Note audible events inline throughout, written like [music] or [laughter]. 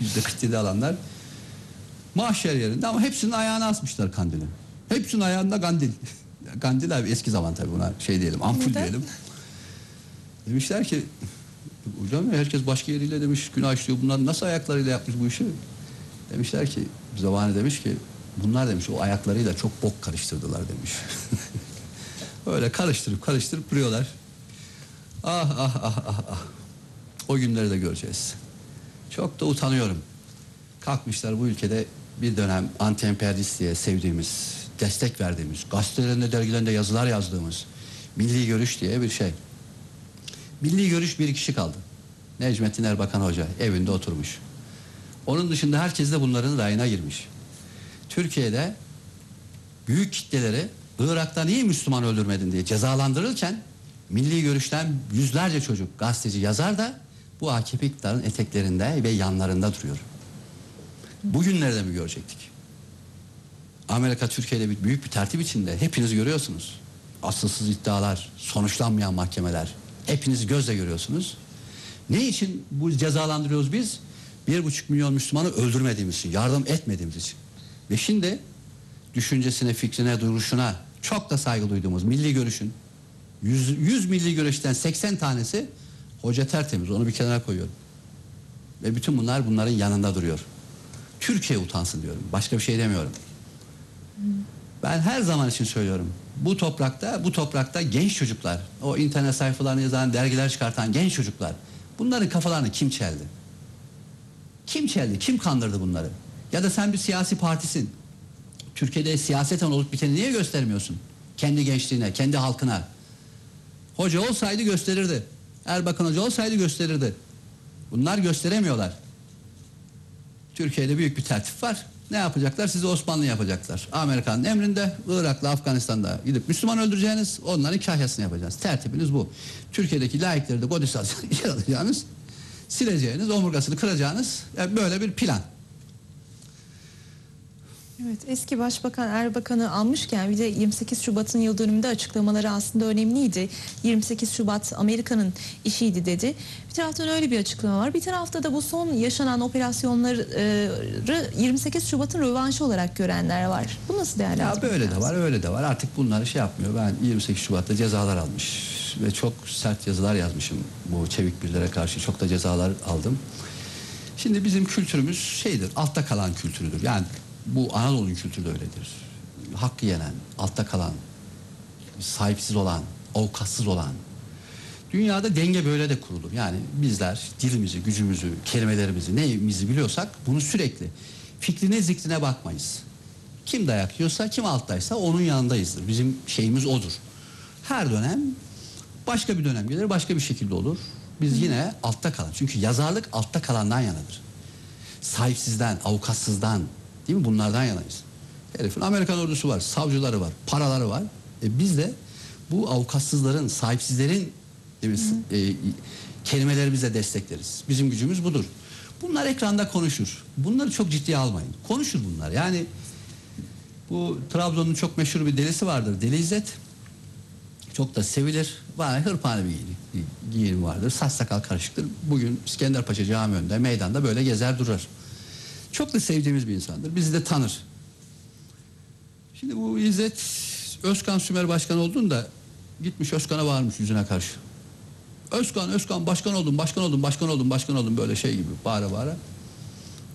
yüzde 47 alanlar mahşer yerinde ama hepsinin ayağına asmışlar kandili. Hepsinin ayağında kandil. [laughs] Kandil abi eski zaman tabii buna şey diyelim ampul Neden? diyelim. Demişler ki hocam herkes başka yeriyle demiş günah işliyor bunlar nasıl ayaklarıyla yapmış bu işi? Demişler ki zamanı demiş ki bunlar demiş o ayaklarıyla çok bok karıştırdılar demiş. [laughs] Öyle karıştırıp karıştırıp duruyorlar. Ah ah ah ah ah. O günleri de göreceğiz. Çok da utanıyorum. Kalkmışlar bu ülkede bir dönem anti-emperyalist diye sevdiğimiz, destek verdiğimiz, gazetelerinde, dergilerinde yazılar yazdığımız milli görüş diye bir şey. Milli görüş bir kişi kaldı. Necmettin Erbakan Hoca evinde oturmuş. Onun dışında herkes de bunların rayına girmiş. Türkiye'de büyük kitleleri Irak'ta niye Müslüman öldürmedin diye cezalandırırken milli görüşten yüzlerce çocuk, gazeteci, yazar da bu AKP iktidarın eteklerinde ve yanlarında duruyor. Bugünlerde mi görecektik? Amerika Türkiye'de bir büyük bir tertip içinde. Hepiniz görüyorsunuz. Asılsız iddialar, sonuçlanmayan mahkemeler. Hepiniz gözle görüyorsunuz. Ne için bu cezalandırıyoruz biz? Bir buçuk milyon Müslümanı öldürmediğimiz için, yardım etmediğimiz için. Ve şimdi düşüncesine, fikrine, duruşuna çok da saygı duyduğumuz milli görüşün 100, 100 milli görüşten 80 tanesi hoca tertemiz onu bir kenara koyuyorum. Ve bütün bunlar bunların yanında duruyor. Türkiye utansın diyorum. Başka bir şey demiyorum. Ben her zaman için söylüyorum. Bu toprakta, bu toprakta genç çocuklar, o internet sayfalarını yazan, dergiler çıkartan genç çocuklar. Bunların kafalarını kim çeldi? Kim çeldi? Kim kandırdı bunları? Ya da sen bir siyasi partisin. Türkiye'de siyaseten olup biteni niye göstermiyorsun? Kendi gençliğine, kendi halkına. Hoca olsaydı gösterirdi. Erbakan Hoca olsaydı gösterirdi. Bunlar gösteremiyorlar. Türkiye'de büyük bir tertip var. Ne yapacaklar? Sizi Osmanlı yapacaklar. Amerika'nın emrinde Irak'la Afganistan'da gidip Müslüman öldüreceğiniz, onların kahyasını yapacaksınız. Tertibiniz bu. Türkiye'deki laikleri de Godisaz [laughs] alacağınız, sileceğiniz, omurgasını kıracağınız yani böyle bir plan. Evet, eski Başbakan Erbakan'ı almışken bir de 28 Şubat'ın yıl dönümünde açıklamaları aslında önemliydi. 28 Şubat Amerika'nın işiydi dedi. Bir taraftan öyle bir açıklama var. Bir tarafta da bu son yaşanan operasyonları 28 Şubat'ın rövanşı olarak görenler var. Bu nasıl Ya değerlendiriyor? böyle de var, öyle de var. Artık bunları şey yapmıyor. Ben 28 Şubat'ta cezalar almış ve çok sert yazılar yazmışım bu çevik birlere karşı. Çok da cezalar aldım. Şimdi bizim kültürümüz şeydir, altta kalan kültürüdür. Yani bu Anadolu kültürü de öyledir. Hakkı yenen, altta kalan, sahipsiz olan, avukatsız olan. Dünyada denge böyle de kurulur. Yani bizler dilimizi, gücümüzü, kelimelerimizi, neyimizi biliyorsak bunu sürekli fikrine zikrine bakmayız. Kim dayak yiyorsa, kim alttaysa onun yanındayızdır. Bizim şeyimiz odur. Her dönem başka bir dönem gelir, başka bir şekilde olur. Biz yine altta kalan. Çünkü yazarlık altta kalandan yanadır. Sahipsizden, avukatsızdan, değil mi? Bunlardan yanayız. Herifin Amerikan ordusu var, savcıları var, paraları var. E biz de bu avukatsızların, sahipsizlerin mi, e, kelimelerimizle destekleriz. Bizim gücümüz budur. Bunlar ekranda konuşur. Bunları çok ciddiye almayın. Konuşur bunlar. Yani bu Trabzon'un çok meşhur bir delisi vardır. Deli İzzet. Çok da sevilir. Var hırpani bir giyim vardır. Saç sakal karışıktır. Bugün İskenderpaşa Cami önünde meydanda böyle gezer durur. Çok da sevdiğimiz bir insandır. Bizi de tanır. Şimdi bu İzzet Özkan Sümer Başkan olduğunda gitmiş Özkan'a bağırmış yüzüne karşı. Özkan, Özkan başkan oldum, başkan oldum, başkan oldum, başkan oldum böyle şey gibi bağıra bağıra.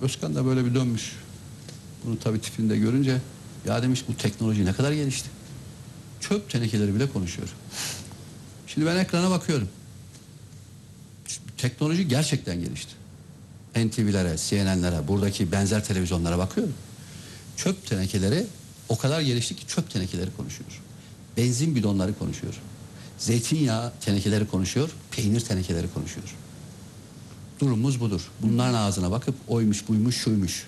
Özkan da böyle bir dönmüş. Bunu tabii tipinde görünce ya demiş bu teknoloji ne kadar gelişti. Çöp tenekeleri bile konuşuyor. Şimdi ben ekrana bakıyorum. Teknoloji gerçekten gelişti. NTV'lere, CNN'lere, buradaki benzer televizyonlara bakıyorum. Çöp tenekeleri o kadar gelişti ki çöp tenekeleri konuşuyor. Benzin bidonları konuşuyor. Zeytinyağı tenekeleri konuşuyor, peynir tenekeleri konuşuyor. Durumumuz budur. Bunların ağzına bakıp oymuş, buymuş, şuymuş.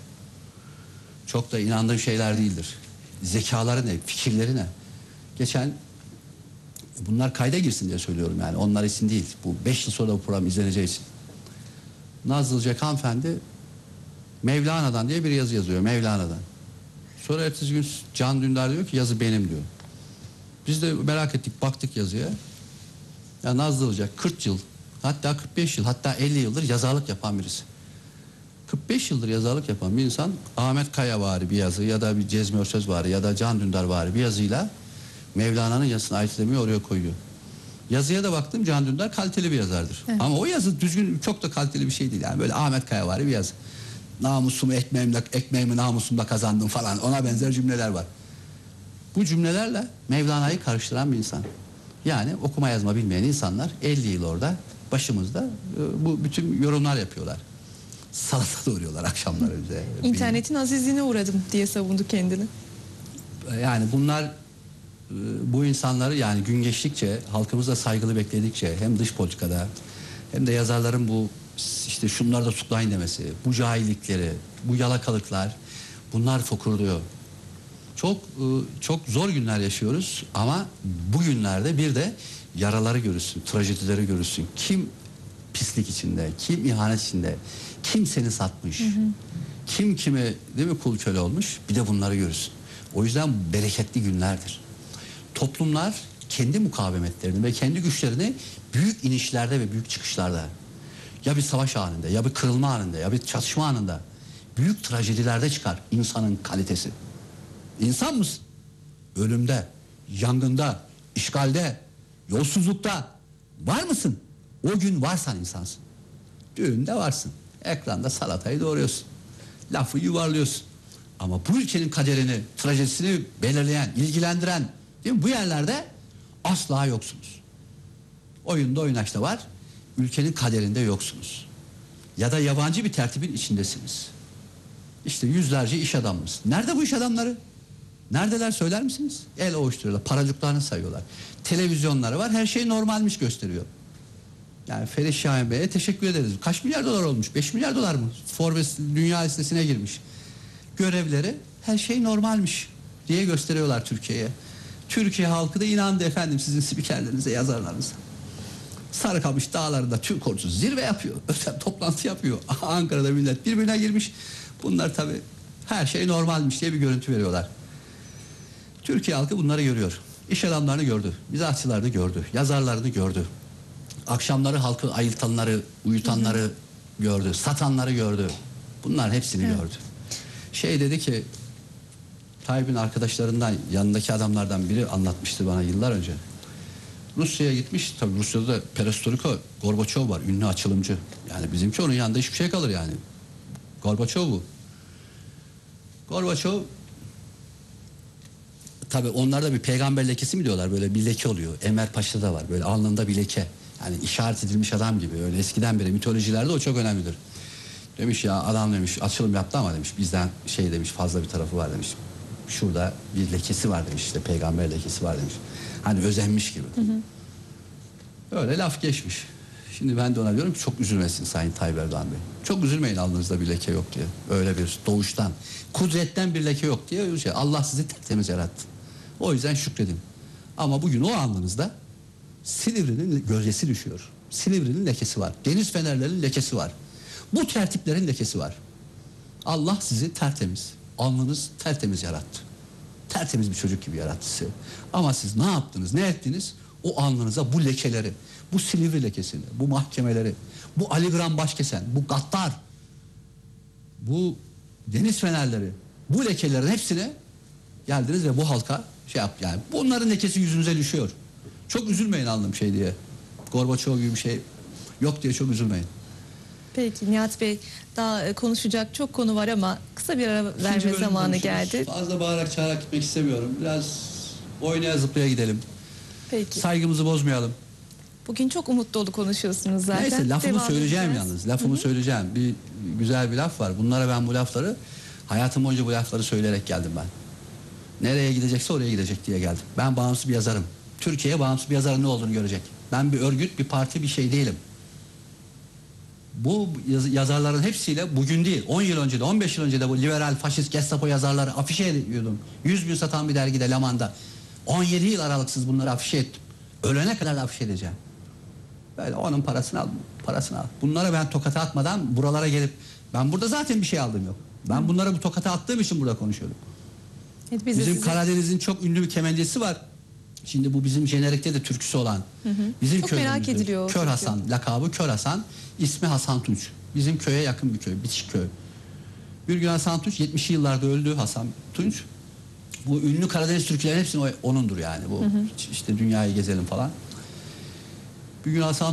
Çok da inandığım şeyler değildir. Zekaları ne, fikirleri ne? Geçen bunlar kayda girsin diye söylüyorum yani. Onlar için değil. Bu beş yıl sonra bu program izleneceği için. Nazlı Cek hanımefendi Mevlana'dan diye bir yazı yazıyor. Mevlana'dan. Sonra ertesi gün Can Dündar diyor ki yazı benim diyor. Biz de merak ettik baktık yazıya. Ya Nazlı Hoca 40 yıl hatta 45 yıl hatta 50 yıldır yazarlık yapan birisi. 45 yıldır yazarlık yapan bir insan Ahmet Kaya vari bir yazı ya da bir Cezmi Örsöz vari ya da Can Dündar vari bir yazıyla Mevlana'nın yazısına ait demeyi oraya koyuyor. Yazıya da baktım Can Dündar kaliteli bir yazardır. Evet. Ama o yazı düzgün çok da kaliteli bir şey değil. Yani böyle Ahmet Kaya vari bir yazı. Namusumu ekmeğimle, ekmeğimi namusumla kazandım falan ona benzer cümleler var. Bu cümlelerle Mevlana'yı karıştıran bir insan. Yani okuma yazma bilmeyen insanlar 50 yıl orada başımızda e, bu bütün yorumlar yapıyorlar. Salata doğruyorlar akşamları bize. İnternetin azizliğine uğradım diye savundu kendini. Yani bunlar bu insanları yani gün geçtikçe halkımızda saygılı bekledikçe hem dış politikada hem de yazarların bu işte şunları da tutuklayın demesi, bu cahillikleri, bu yalakalıklar bunlar fokurduyor. Çok e, çok zor günler yaşıyoruz ama bu günlerde bir de yaraları görürsün, trajedileri görürsün. Kim pislik içinde, kim ihanet içinde, kim seni satmış, kim kime değil mi kul köle olmuş bir de bunları görürsün. O yüzden bereketli günlerdir. Toplumlar kendi mukavemetlerini ve kendi güçlerini büyük inişlerde ve büyük çıkışlarda ya bir savaş anında ya bir kırılma anında ya bir çatışma anında büyük trajedilerde çıkar insanın kalitesi. İnsan mısın? Ölümde, yangında, işgalde, yolsuzlukta var mısın? O gün varsan insansın. Düğünde varsın. Ekranda salatayı doğruyorsun. Lafı yuvarlıyorsun. Ama bu ülkenin kaderini, trajedisini belirleyen, ilgilendiren değil mi? bu yerlerde asla yoksunuz. Oyunda oynaşta var. Ülkenin kaderinde yoksunuz. Ya da yabancı bir tertibin içindesiniz. İşte yüzlerce iş adamımız. Nerede bu iş adamları? Neredeler söyler misiniz? El ovuşturuyorlar, paracıklarını sayıyorlar. Televizyonları var, her şey normalmiş gösteriyor. Yani Ferit Şahin Bey'e teşekkür ederiz. Kaç milyar dolar olmuş? 5 milyar dolar mı? Forbes dünya listesine girmiş. Görevleri her şey normalmiş diye gösteriyorlar Türkiye'ye. Türkiye halkı da inandı efendim sizin spikerlerinize, yazarlarınıza. Sarıkamış dağlarında Türk ordusu zirve yapıyor. [laughs] Özel toplantı yapıyor. [laughs] Ankara'da millet birbirine girmiş. Bunlar tabii her şey normalmiş diye bir görüntü veriyorlar. Türkiye halkı bunları görüyor. İş adamlarını gördü, mizahçılarını gördü, yazarlarını gördü. Akşamları halkı ayıltanları, uyutanları gördü, satanları gördü. Bunların hepsini Evet. gördü. Şey dedi ki Tayyip'in arkadaşlarından yanındaki adamlardan biri anlatmıştı bana yıllar önce. Rusya'ya gitmiş. Tabii Rusya'da da Perestroika, Gorbaçov var. Ünlü açılımcı. Yani bizimki onun yanında hiçbir şey kalır yani. Gorbaçov bu. Gorbaçov tabii onlarda bir peygamber lekesi mi diyorlar böyle bir leke oluyor. Enver Paşa'da var böyle alnında bir leke. Yani işaret edilmiş adam gibi öyle eskiden beri mitolojilerde o çok önemlidir. Demiş ya adam demiş açılım yaptı ama demiş bizden şey demiş fazla bir tarafı var demiş. Şurada bir lekesi var demiş işte peygamber lekesi var demiş. Hani özenmiş gibi. Öyle laf geçmiş. Şimdi ben de ona diyorum ki çok üzülmesin Sayın Tayyip Erdoğan Bey. Çok üzülmeyin alnınızda bir leke yok diye. Öyle bir doğuştan, kudretten bir leke yok diye. Şey, Allah sizi tertemiz yarattı. O yüzden şükredin. Ama bugün o alnınızda Silivri'nin gölgesi düşüyor. Silivri'nin lekesi var. Deniz fenerlerinin lekesi var. Bu tertiplerin lekesi var. Allah sizi tertemiz, alnınız tertemiz yarattı. Tertemiz bir çocuk gibi yarattı sizi. Ama siz ne yaptınız, ne ettiniz? O alnınıza bu lekeleri, bu Silivri lekesini, bu mahkemeleri, bu Ali Gram Başkesen, bu Gattar, bu deniz fenerleri, bu lekelerin hepsine geldiniz ve bu halka şey yap yani. Bunların lekesi yüzünüze düşüyor. Çok üzülmeyin alnım şey diye. Gorbaçov gibi bir şey yok diye çok üzülmeyin. Peki Nihat Bey daha e, konuşacak çok konu var ama kısa bir ara İkinci verme bölüm zamanı konuşuruz. geldi. Fazla bağırarak çağırarak gitmek istemiyorum. Biraz oynaya zıplaya gidelim. Peki. Saygımızı bozmayalım. Bugün çok umut dolu konuşuyorsunuz zaten. Neyse lafımı Devam söyleyeceğim edeceğiz. yalnız. Lafımı söyleyeceğim. Bir güzel bir laf var. Bunlara ben bu lafları hayatım boyunca bu lafları söyleyerek geldim ben. Nereye gidecekse oraya gidecek diye geldim. Ben bağımsız bir yazarım. Türkiye bağımsız bir yazarın ne olduğunu görecek. Ben bir örgüt, bir parti, bir şey değilim. Bu yaz- yazarların hepsiyle bugün değil, 10 yıl önce de, 15 yıl önce de bu liberal, faşist, Gestapo yazarları afişe ediyordum. 100 bin satan bir dergide Laman'da. 17 yıl aralıksız bunları afişe ettim. Ölene kadar da afişe edeceğim. Böyle onun parasını al, parasını al. Bunlara ben tokata atmadan buralara gelip ben burada zaten bir şey aldım yok. Ben bunlara bu tokata attığım için burada konuşuyorum. Evet, biz Bizim Karadeniz'in çok ünlü bir kemencesi var. Şimdi bu bizim jenerikte de türküsü olan. Bizim Çok merak ediliyor Kör türkü. Hasan lakabı Kör Hasan. ismi Hasan Tunç. Bizim köye yakın bir köy, Bitişik köy. Bir gün Hasan Tunç 70'li yıllarda öldü Hasan Tunç. Bu ünlü Karadeniz türkülerin hepsini o- onundur yani. Bu işte dünyayı gezelim falan. Bir gün Hasan